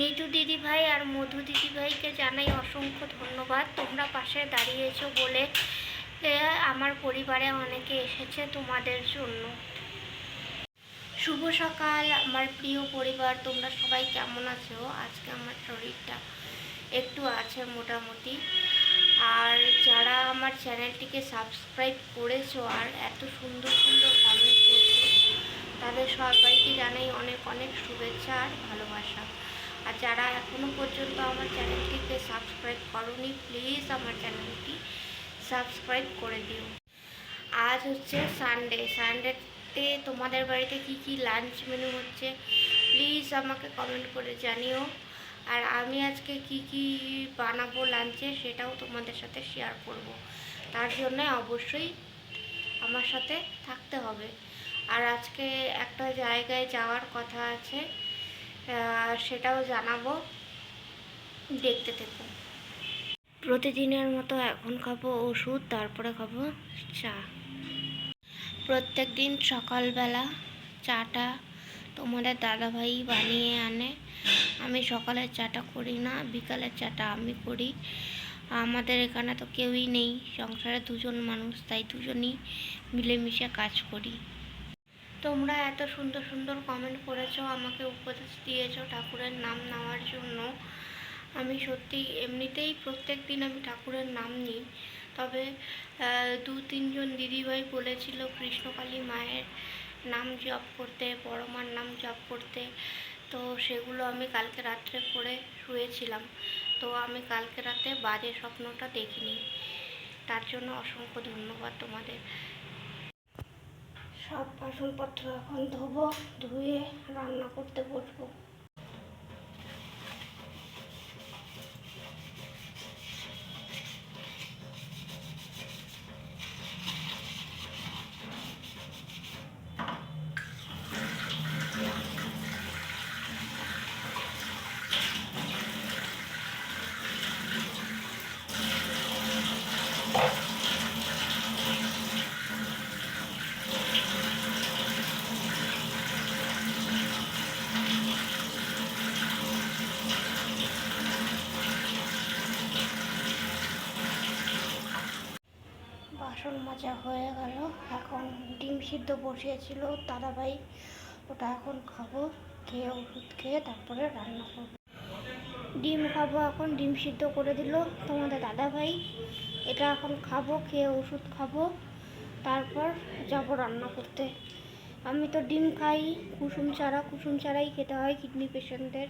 নিতু দিদি ভাই আর মধু দিদি ভাইকে জানাই অসংখ্য ধন্যবাদ। তোমরা পাশে দাঁড়িয়েছো বলে আমার পরিবারে অনেকে এসেছে তোমাদের জন্য। শুভ সকাল, আমার প্রিয় পরিবার, তোমরা সবাই কেমন আছো? আজকে আমার শরীরটা একটু আছে মোটামুটি। আর যারা আমার চ্যানেলটিকে সাবস্ক্রাইব করেছ আর এত সুন্দর সুন্দর কমেন্ট করছ, তাদের সবাইকে জানাই অনেক অনেক শুভেচ্ছা আর ভালোবাসা। আর যারা এখনও পর্যন্ত আমার চ্যানেলটিকে সাবস্ক্রাইব করনি প্লিজ আমার চ্যানেলটি সাবস্ক্রাইব করে দিও। আজ হচ্ছে সানডে সানডেতে তোমাদের বাড়িতে কি কি লাঞ্চ মেনু হচ্ছে প্লিজ আমাকে কমেন্ট করে জানিও। আর আমি আজকে কি কি বানাবো লাঞ্চে সেটাও তোমাদের সাথে শেয়ার করব। তার জন্য অবশ্যই আমার সাথে থাকতে হবে। আর আজকে একটা জায়গায় যাওয়ার কথা আছে সেটাও জানাব। দেখতে থেকো। প্রতিদিনের মতো এখন খাব ওষুধ, তারপরে খাব চা। প্রত্যেক দিন সকালবেলা চাটা তোমাদের দাদাভাই বানিয়ে আনে। আমি সকালের চাটা করি না, বিকালের চাটা আমি করি। আমাদের এখানে তো কেউই নেই, সংসারে দুজন মানুষ, তাই দুজনই মিলেমিশে কাজ করি। তোমরা এত সুন্দর সুন্দর কমেন্ট করেছ, আমাকে উপদেশ দিয়েছ ঠাকুরের নাম নেওয়ার জন্য। আমি সত্যি এমনিতেই প্রত্যেক দিন আমি ঠাকুরের নাম নিই। তবে দু তিনজন দিদিভাই বলেছিল কৃষ্ণকালী মায়ের নাম জপ করতে, বড়মার নাম জপ করতে। তো সেগুলো আমি কালকে রাত্রে করে শুয়েছিলাম। তো আমি কালকে রাতে বাজে স্বপ্নটা দেখিনি। তার জন্য অসংখ্য ধন্যবাদ তোমাদের। সব বাসনপত্র এখন ধোবো ধুয়ে রান্না করতে বসবো। বাসন মাজা হয়ে গেল। এখন ডিম সিদ্ধ বসিয়েছিল, দাদাভাই, ওটা এখন খাব, খেয়ে ওষুধ খেয়ে তারপরে রান্না করব। ডিম খাব এখন, ডিম সিদ্ধ করে দিল তোমাদের দাদাভাই। এটা এখন খাব, খেয়ে ওষুধ খাব, তারপর যাব রান্না করতে। আমি তো ডিম খাই, কুসুম ছাড়া, কুসুম ছাড়াই খেতে হয় কিডনি পেশেন্টদের।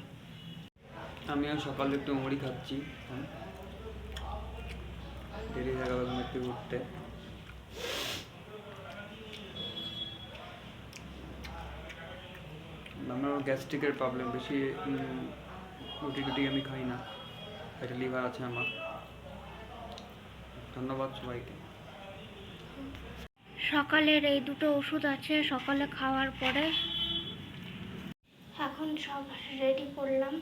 আমিও সকালে একটু মুড়ি খাচ্ছি এখন। দেরি হয়ে গেল উঠতে। আমার গ্যাস্ট্রিকের প্রবলেম বেশি রুটি টুটি আমি খাই না। একটা লিভার আছে আমার। ধন্যবাদ সবাইকে। সকালের এই দুটো ওষুধ আছে সকালে খাওয়ার পরে। এখন সব রেডি করলাম।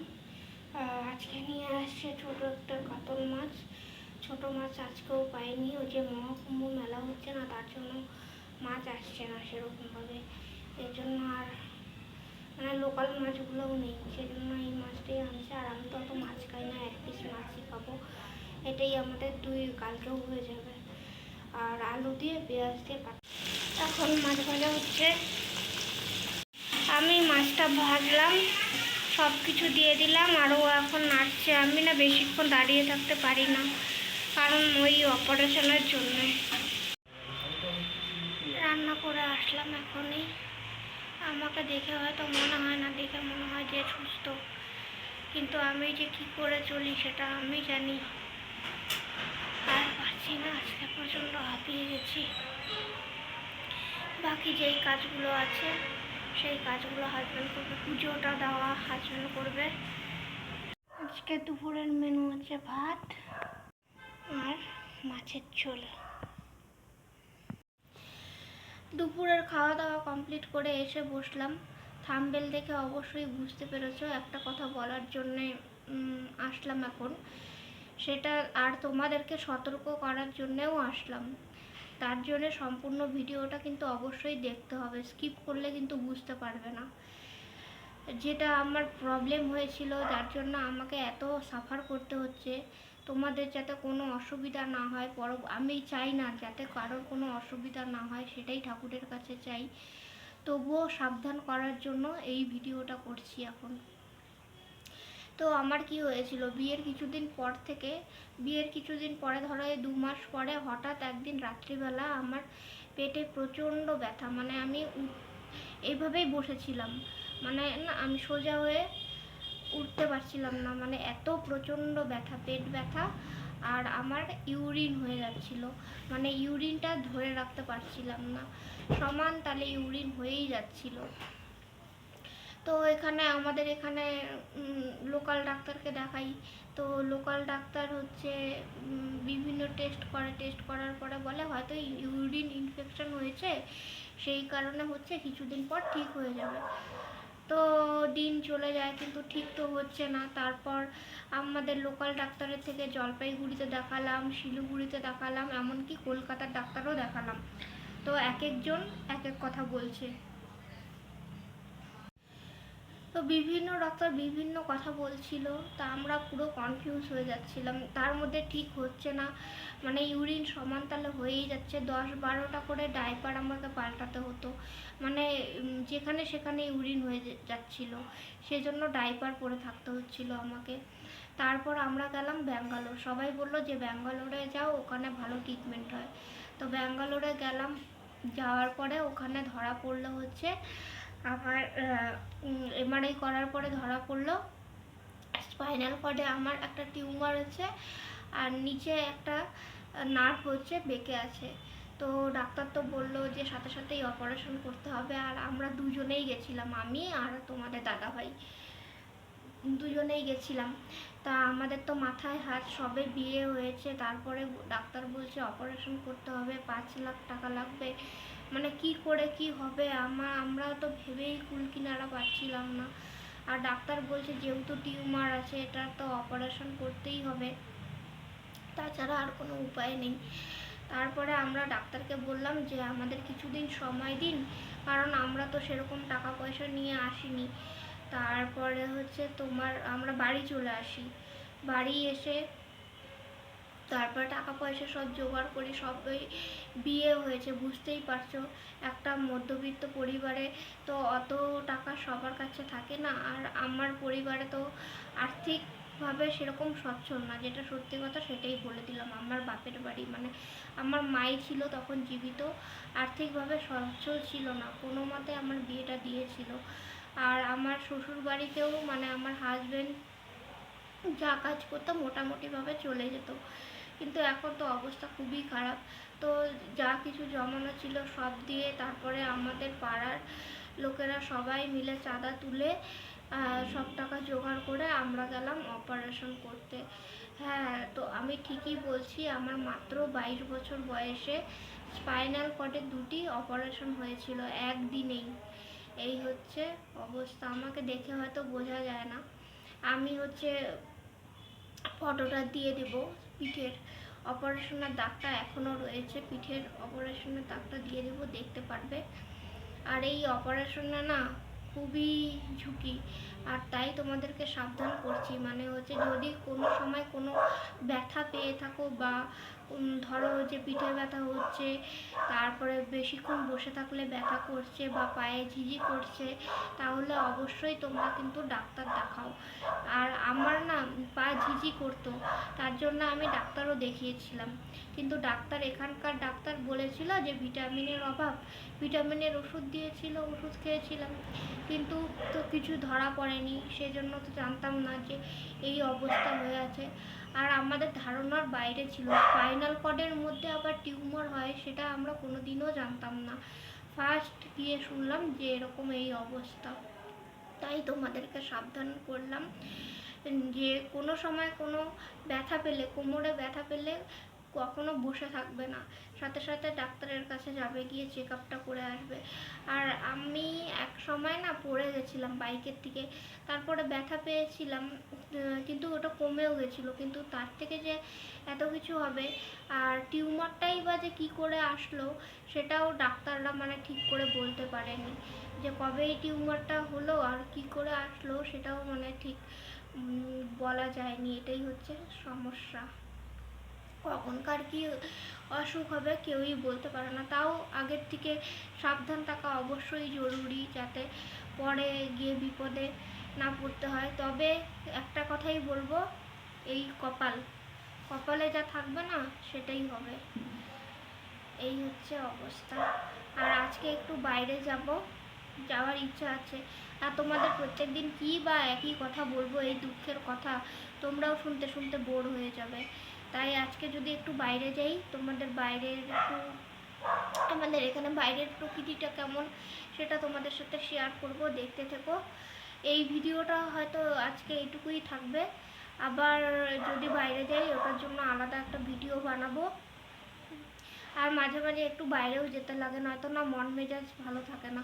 আহ, আজকে নিয়ে আসছে ছোটো একটা কাতল মাছ। ছোট মাছ আজকেও পাইনি ওই যে মহাকুম্ভ মেলা হচ্ছে না তার জন্য মাছ আসছে না সেরকমভাবে। এই জন্য আর মানে লোকাল মাছগুলোও নেই, সেজন্য এই মাছটাই আনছে আর আমি তো অত মাছ খাই না, এক পিস মাছই খাব। এটাই আমাদের দুই, কালকেও হয়ে যাবে। আর আলু দিয়ে পেঁয়াজ দিয়ে এখন মাছ ভাজা হচ্ছে। আমি মাছটা ভাজলাম সব কিছু দিয়ে দিলাম, আর ও এখন নাড়ছে। আমি না বেশিক্ষণ দাঁড়িয়ে থাকতে পারি না, কারণ ওই অপারেশনের জন্য। রান্না করে আসলাম এখনই। আমাকে দেখে হয়তো মনে হয় না, দেখে মনে হয় যে সুস্থ। কিন্তু আমি যে কি করে চলি সেটা আমি জানি। আর পারছি না, আজকে প্রচণ্ড হাঁপিয়ে গেছি। বাকি যেই কাজগুলো আছে, সেই কাজগুলো হাজব্যান্ড করবে। পুজোটা দেওয়া হাজব্যান্ড করবে। আজকে দুপুরের মেনু হচ্ছে ভাত আর মাছের ঝোল। দুপুরের খাওয়া দাওয়া কমপ্লিট করে এসে বসলাম। থাম্বেল দেখে অবশ্যই বুঝতে পেরেছ, একটা কথা বলার জন্যে আসলাম এখন। সেটা আর তোমাদেরকে সতর্ক করার জন্যেও আসলাম। তার জন্য সম্পূর্ণ ভিডিওটা কিন্তু অবশ্যই দেখতে হবে স্কিপ করলে কিন্তু বুঝতে পারবে না। যেটা আমার প্রবলেম হয়েছিল যার জন্য আমাকে এত সাফার করতে হচ্ছে। তোমাদের যাতে কোনো অসুবিধা না হয়, পর, আমি চাই না যাতে কারোর কোনো অসুবিধা না হয়, সেটাই ঠাকুরের কাছে চাই। তবুও সাবধান করার জন্য এই ভিডিওটা করছি এখন। তো আমার কি হয়েছিল, বিয়ের কিছুদিন পর থেকে, বিয়ের কিছুদিন পরে ধরো এই দু মাস পরে হঠাৎ একদিন রাত্রিবেলা আমার পেটে প্রচণ্ড ব্যথা মানে আমি এইভাবেই বসেছিলাম। মানে না, আমি সোজা হয়ে উঠতে পারছিলাম না মানে এত প্রচণ্ড ব্যথা, পেট ব্যথা আর আমার ইউরিন হয়ে যাচ্ছিল। মানে ইউরিনটা ধরে রাখতে পারছিলাম না, সমান তালে ইউরিন হয়েই যাচ্ছিল। তো এখানে আমাদের এখানে লোকাল ডাক্তারকে দেখাই। তো লোকাল ডাক্তার হচ্ছে বিভিন্ন টেস্ট করে, টেস্ট করার পরে বলে হয়তো ইউরিন ইনফেকশন হয়েছে, সেই কারণে হচ্ছে কিছুদিন পর ঠিক হয়ে যাবে। তো দিন চলে যায় কিন্তু ঠিক তো হচ্ছে না। তারপর আমাদের লোকাল ডাক্তারের থেকে জলপাইগুড়িতে দেখালাম, শিলিগুড়িতে দেখালাম, এমনকি কলকাতার ডাক্তারও দেখালাম। তো এক একজন এক এক কথা বলছে। তো বিভিন্ন ডাক্তার বিভিন্ন কথা বলছিল, তা আমরা পুরো কনফিউজ হয়ে যাচ্ছিলাম। তার মধ্যে ঠিক হচ্ছে না। মানে ইউরিন সমান তালে হয়েই যাচ্ছে। দশ বারোটা করে ডাইপার আমাকে পাল্টাতে হতো। মানে যেখানে সেখানে ইউরিন হয়ে যাচ্ছিল। সেজন্য ডাইপার পরে থাকতে হচ্ছিল আমাকে। তারপর আমরা গেলাম ব্যাঙ্গালোর। সবাই বলল যে ব্যাঙ্গালোরে যাও, ওখানে ভালো ট্রিটমেন্ট হয়। তো ব্যাঙ্গালোরে গেলাম। যাওয়ার পরে ওখানে ধরা পড়ল হচ্ছে আমার এমআরআই করার পরে ধরা পড়ল। স্পাইনাল কর্ডে আমার একটা টিউমার আছে, আর নিচে একটা নার্ভ হচ্ছে, বেঁকে আছে। তো ডাক্তার তো বলল যে সাথে সাথেই অপারেশন করতে হবে, আর আমরা দুজনেই গেছিলাম, আমি আর তোমাদের দাদাভাই। দুজনেই গেছিলাম। তা আমাদের তো মাথায় হাত, সবে বিয়ে হয়েছে, তারপরে ডাক্তার বলছে অপারেশন করতে হবে, পাঁচ লাখ টাকা লাগবে। মানে কি করে কি হবে? আমার আমরা তো ভেবেই কুল কিনারা পাচ্ছিলাম না। আর ডাক্তার বলছে, যেহেতু টিউমার আছে, এটা তো অপারেশন করতেই হবে। তাছাড়া আর কোনো উপায় নেই। তারপরে আমরা ডাক্তারকে বললাম যে, আমাদের কিছুদিন সময় দিন। কারণ আমরা তো সেরকম টাকা পয়সা নিয়ে আসিনি। তারপরে হচ্ছে তোমার, আমরা বাড়ি চলে আসি। বাড়ি এসে তারপর টাকা পয়সা সব জোগাড় করি সবই বিয়ে হয়েছে, বুঝতেই পারছ। একটা মধ্যবিত্ত পরিবারে তো অত টাকা সবার কাছে থাকে না, আর আমার পরিবারে তো আর্থিকভাবে সেরকম সচ্ছল না, যেটা সত্যি কথা সেটাই বলে দিলাম। আমার বাপের বাড়ি মানে আমার মাই ছিল তখন জীবিত, আর্থিকভাবে সচ্ছল ছিল না, কোনো মতে আমার বিয়েটা দিয়েছিল। আর আমার শ্বশুর বাড়িতেও মানে আমার হাজবেন্ড যা কাজ করতো, মোটামুটিভাবে চলে যেত। কিন্তু এখন তো অবস্থা খুবই খারাপ। তো যা কিছু জমানো ছিল সব দিয়ে তারপরে আমাদের পাড়ার লোকেরা সবাই মিলে চাঁদা তুলে সব টাকা জোগাড় করে আমরা গেলাম অপারেশন করতে। হ্যাঁ তো আমি ঠিকই বলছি, আমার মাত্র বাইশ বছর বয়সে স্পাইনাল কর্ডের দুটি অপারেশন হয়েছিল একদিনেই। এই হচ্ছে অবস্থা। আমাকে দেখে হয়তো বোঝা যায় না। আমি হচ্ছে ফটোটা দিয়ে দেব। পিঠের অপারেশনের দাগটা এখনও রয়েছে। পিঠের অপারেশনের দাগটা দিয়ে দেবো, দেখতে পারবে। আর এই অপারেশনে না খুবই ঝুঁকি। আর তাই তোমাদেরকে সাবধান করছি। মানে হচ্ছে যদি কোনো সময় কোনো ব্যথা পেয়ে থাকো বা ধরো যে পিঠে ব্যথা হচ্ছে, তারপরে বেশিক্ষণ বসে থাকলে ব্যথা করছে বা পায়ে ঝিঝি করছে, তাহলে অবশ্যই তোমরা কিন্তু ডাক্তার দেখাও। আর আমার না পা ঝিঝি করতো, তার জন্য আমি ডাক্তারও দেখিয়েছিলাম। কিন্তু ডাক্তার, এখানকার ডাক্তার বলেছিল যে ভিটামিনের অভাব, ভিটামিনের ওষুধ দিয়েছিল, ওষুধ খেয়েছিলাম। কিন্তু তো কিছু ধরা পড়েনি সেজন্য তো জানতাম না যে এই অবস্থা হয়ে আছে। আর আমাদের ধারণার বাইরে ছিল। স্পাইনাল কর্ডের মধ্যে আবার টিউমার হয়, সেটা আমরা কোনোদিনও জানতাম না। ফার্স্ট গিয়ে শুনলাম যে এরকম এই অবস্থা। তাই তোমাদেরকে সাবধান করলাম যে কোনো সময় কোনো ব্যথা পেলে, কোমরে ব্যথা পেলে কখনো বসে থাকবে না। সাথে সাথে ডাক্তারের কাছে যাবে, গিয়ে চেক আপটা করে আসবে। আর আমি এক সময় না পড়ে গেছিলাম বাইকের থেকে তারপরে ব্যথা পেয়েছিলাম কিন্তু ওটা কমেও গেছিল। কিন্তু তার থেকে যে এত কিছু হবে, আর টিউমারটাই বা যে কী করে আসলো, সেটাও ডাক্তাররা মানে ঠিক করে বলতে পারেনি। যে কবে এই টিউমারটা হলো আর কি করে আসলো, সেটাও মানে ঠিক বলা যায়নি। এটাই হচ্ছে সমস্যা। কখনকার কি অসুখ হবে কেউই বলতে পারে না। তাও আগের থেকে সাবধান থাকা অবশ্যই জরুরি যাতে পরে গিয়ে বিপদে না পড়তে হয়। তবে একটা কথাই বলব, এই কপাল, কপালে যা থাকবে না সেটাই হবে। এই হচ্ছে অবস্থা। আর আজকে একটু বাইরে যাব, যাওয়ার ইচ্ছা আছে। আর তোমাদের প্রত্যেকদিন কী বা একই কথা বলব, এই দুঃখের কথা, তোমরাও শুনতে শুনতে বোর হয়ে যাবে। তাই আজকে যদি একটু বাইরে যাই, তোমাদের বাইরের একটু, আমাদের এখানে বাইরের প্রকৃতিটা কেমন সেটা তোমাদের সাথে শেয়ার করব, দেখতে থেকো। এই ভিডিওটা হয়তো আজকে এইটুকুই থাকবে। আবার যদি বাইরে যাই, ওটার জন্য আলাদা একটা ভিডিও বানাবো। আর মাঝে মাঝে একটু বাইরেও যেতে লাগে, নয়তো না মন মেজাজ ভালো থাকে না।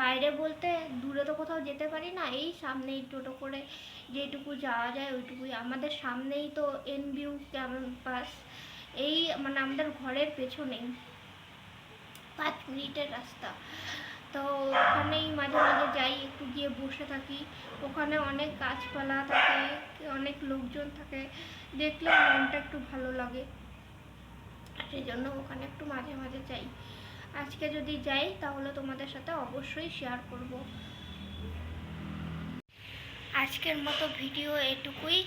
বাইরে বলতে দূরে তো কোথাও যেতে পারি না, এই সামনেই টোটো করে যেটুকু যাওয়া যায় ওইটুকুই। আমাদের সামনেই তো এনবিউ ক্যাম্পাস এই মানে আমাদের ঘরের পেছনেই, পাঁচ মিনিটের রাস্তা। তো ওখানেই মাঝে মাঝে যাই, একটু গিয়ে বসে থাকি। ওখানে অনেক গাছপালা থাকে, অনেক লোকজন থাকে, দেখলে মনটা একটু ভালো লাগে। সেই জন্য ওখানে একটু মাঝে মাঝে যাই। আজকে যদি যাই, তাহলে তোমাদের সাথে অবশ্যই শেয়ার করব। আজকের মতো ভিডিও এটুকুই।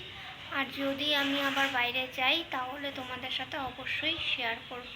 আর যদি আমি আবার বাইরে যাই, তাহলে তোমাদের সাথে অবশ্যই শেয়ার করব।